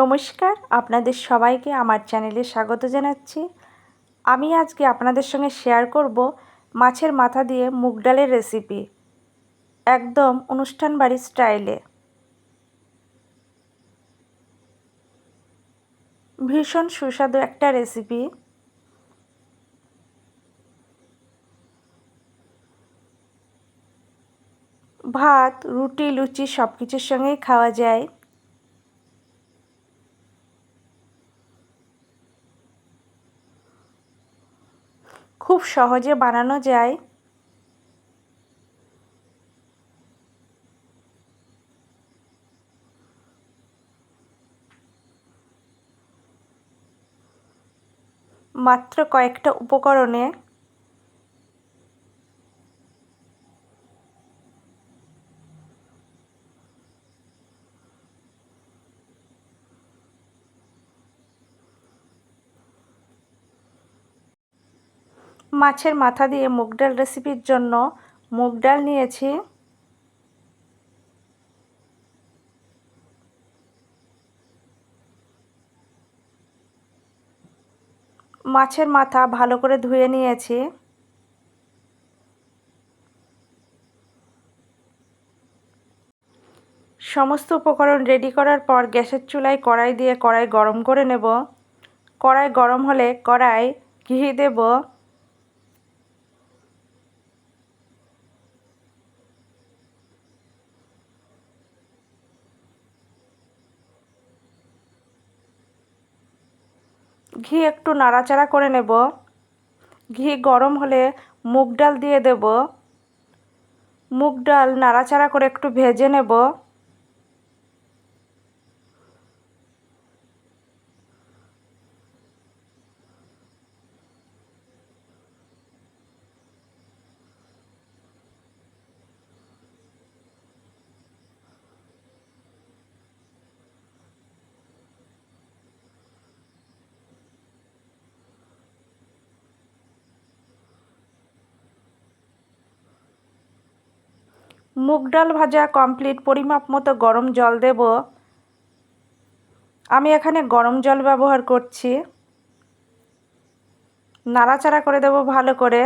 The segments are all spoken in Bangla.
নমস্কার, আপনাদের সবাইকে আমার চ্যানেলে স্বাগত জানাচ্ছি। আমি আজকে আপনাদের সঙ্গে শেয়ার করব মাছের মাথা দিয়ে মুগ ডালের রেসিপি একদম অনুষ্ঠান বাড়ির স্টাইলে। ভীষণ সুস্বাদু একটা রেসিপি ভাত, রুটি, লুচি সব কিছুর সঙ্গেই খাওয়া যায় খুব সহজে বানানো যায়। মাত্র কয়েকটা উপকরণে মাছের মাথা দিয়ে মুগ ডাল রেসিপির জন্য মুগ ডাল নিয়েছি। মাছের মাথা ভালো করে ধুয়ে নিয়েছি। সমস্ত উপকরণ রেডি করার পর গ্যাসের চুলায় কড়াই দিয়ে কড়াই গরম করে নেব। কড়াই গরম হলে কড়াই ঘি দেব। ঘি একটু নাড়াচাড়া করে নেব। ঘি গরম হলে মুগ ডাল দিয়ে দেব। মুগ ডাল নাড়াচাড়া করে একটু ভেজে নেব। মুগ ডাল ভাজা কমপ্লিট পরিমাপ মতো গরম জল দেব। আমি এখানে গরম জল ব্যবহার করছি। নাড়াচাড়া করে দেব ভালো করে।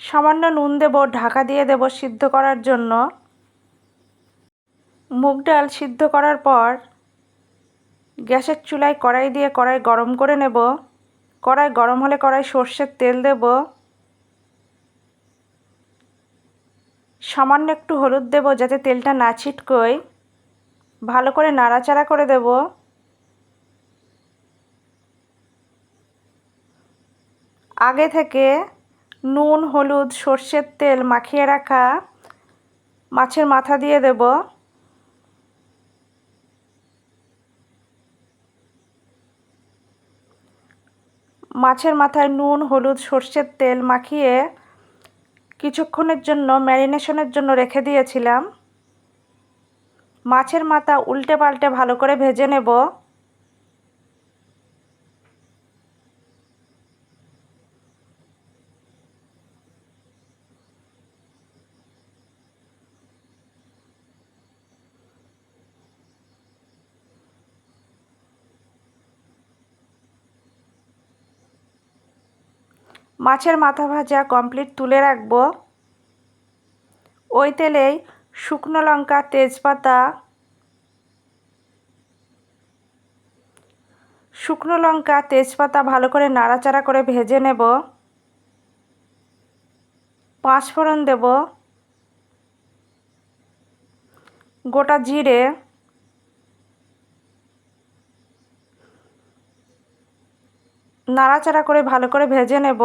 সামান্য নুন দেব, ঢাকা দিয়ে দেব সিদ্ধ করার জন্য। মুগ ডাল সিদ্ধ করার পর গ্যাসের চুলায় কড়াই দিয়ে কড়াই গরম করে নেব। কড়াই গরম হলে কড়াই সর্ষের তেল দেব। সামান্য একটু হলুদ দেব যাতে তেলটা না ছিটকোয়। ভালো করে নাড়াচাড়া করে দেব। আগে থেকে নুন, হলুদ, সর্ষের তেল মাখিয়ে রাখা মাছের মাথা দিয়ে দেব। মাছের মাথায় নুন, হলুদ, সর্ষের তেল মাখিয়ে কিছুক্ষণের জন্য ম্যারিনেশনের জন্য রেখে দিয়েছিলাম। মাছের মাথা উল্টে পাল্টে ভালো করে ভেজে নেব। মাছের মাথা ভাজা কমপ্লিট তুলে রাখব। ওই তেলেই শুকনো লঙ্কা, তেজপাতা, শুকনো লঙ্কা, তেজপাতা ভালো করে নাড়াচাড়া করে ভেজে নেব। পাঁচফোড়ন দেব। গোটা জিরে, নাড়াচাড়া করে ভালো করে ভেজে নেব।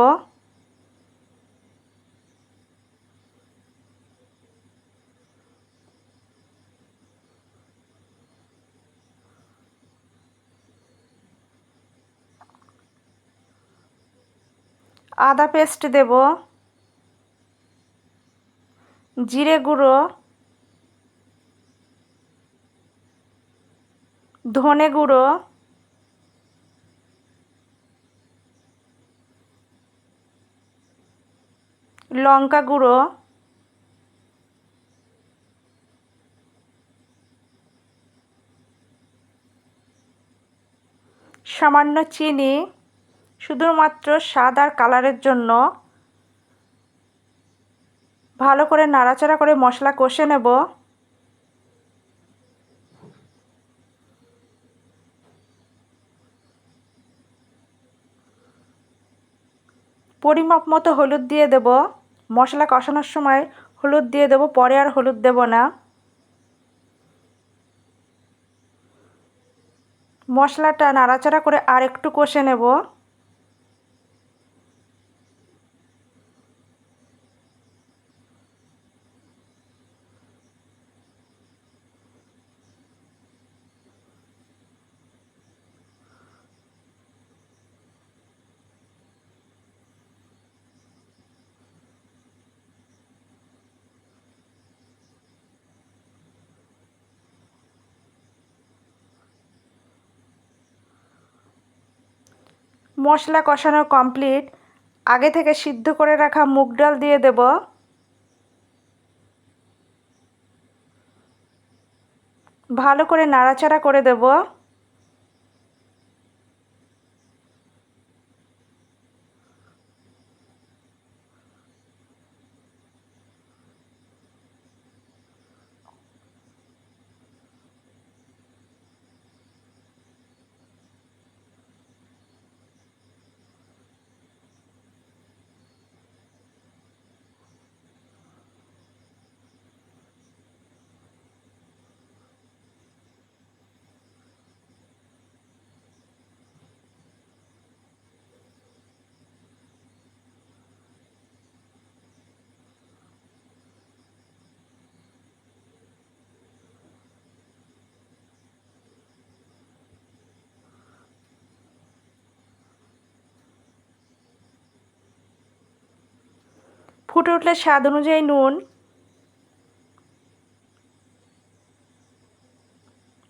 আদা পেস্ট দেব জিরে গুঁড়ো ধনে গুঁড়ো লঙ্কা গুঁড়ো সামান্য চিনি শুধুমাত্র স্বাদ আর কালারের জন্য ভালো করে নাড়াচাড়া করে মশলা কষে নেব। পরিমাপ মতো হলুদ দিয়ে দেব। মশলা কষানোর সময় হলুদ দিয়ে দেব, পরে আর হলুদ দেব না। মশলাটা নাড়াচাড়া করে আর একটু কষে নেব। মশলা কষানো কমপ্লিট আগে থেকে সিদ্ধ করে রাখা মুগ ডাল দিয়ে দেব। ভালো করে নাড়াচাড়া করে দেব। ফুটে উঠলে স্বাদ অনুযায়ী নুন।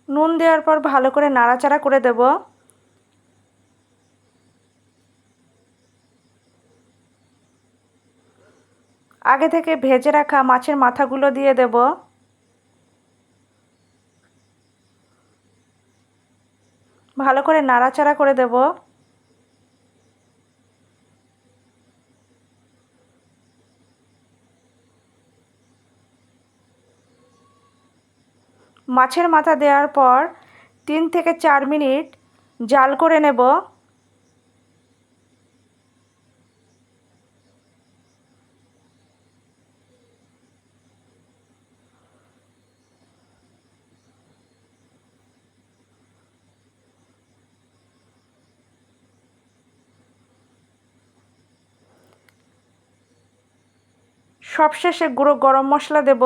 নুন দেওয়ার পর ভালো করে নাড়াচাড়া করে দেব। আগে থেকে ভেজে রাখা মাছের মাথাগুলো দিয়ে দেব। ভালো করে নাড়াচাড়া করে দেব। মাছের মাথা দেওয়ার পর তিন থেকে চার মিনিট জাল করে নেব। সবশেষে গুঁড়ো গরম মশলা দেব।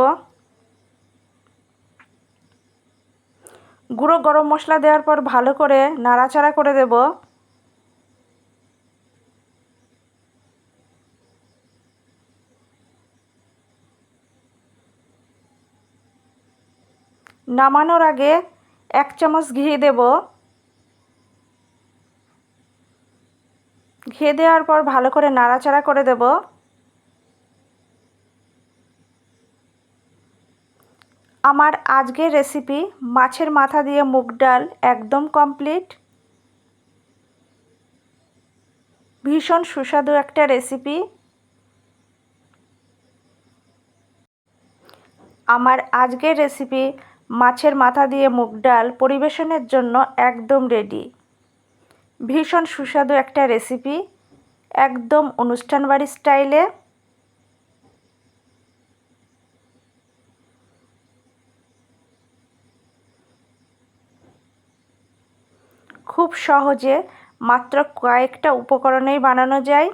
গুঁড়ো গরম মশলা দেওয়ার পর ভালো করে নাড়াচাড়া করে দেব। নামানোর আগে এক চামচ ঘি দেব। ঘি দেওয়ার পর ভালো করে নাড়াচাড়া করে দেব। আমার আজকের রেসিপি মাছের মাথা দিয়ে মুগ ডাল একদম কমপ্লিট ভীষণ সুস্বাদু একটা রেসিপি আমার আজকের রেসিপি মাছের মাথা দিয়ে মুগ ডাল পরিবেশনের জন্য একদম রেডি ভীষণ সুস্বাদু একটা রেসিপি একদম অনুষ্ঠান বাড়ি স্টাইলে খুব সহজে মাত্র কয়েকটা উপকরণেই বানানো যায়।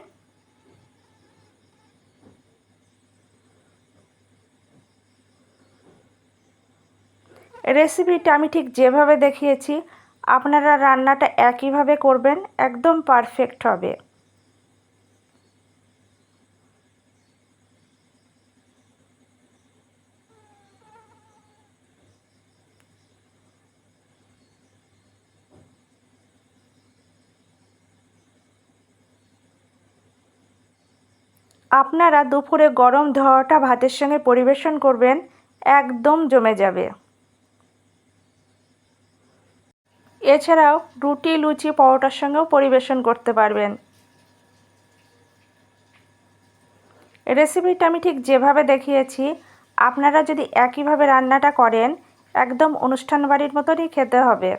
রেসিপিটা আমি ঠিক যেভাবে দেখিয়েছি, আপনারা রান্নাটা একইভাবে করবেন, একদম পারফেক্ট হবে। আপনারা দুপুরে গরম ধোয়াটা ভাতের সঙ্গে পরিবেশন করবেন, একদম জমে যাবে। এছাড়াও রুটি, লুচি, পরোটার সঙ্গেও পরিবেশন করতে পারবেন। রেসিপিটা আমি ঠিক যেভাবে দেখিয়েছি, আপনারা যদি একইভাবে রান্নাটা করেন, একদম অনুষ্ঠান বাড়ির মতনই খেতে হবে।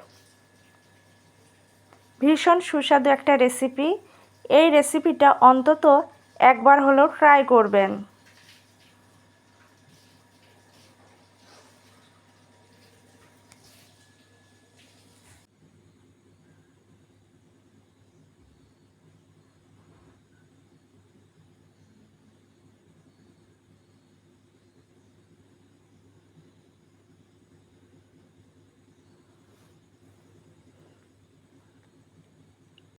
ভীষণ সুস্বাদু একটা রেসিপি। এই রেসিপিটা অন্তত একবার হলেও ট্রাই করবেন।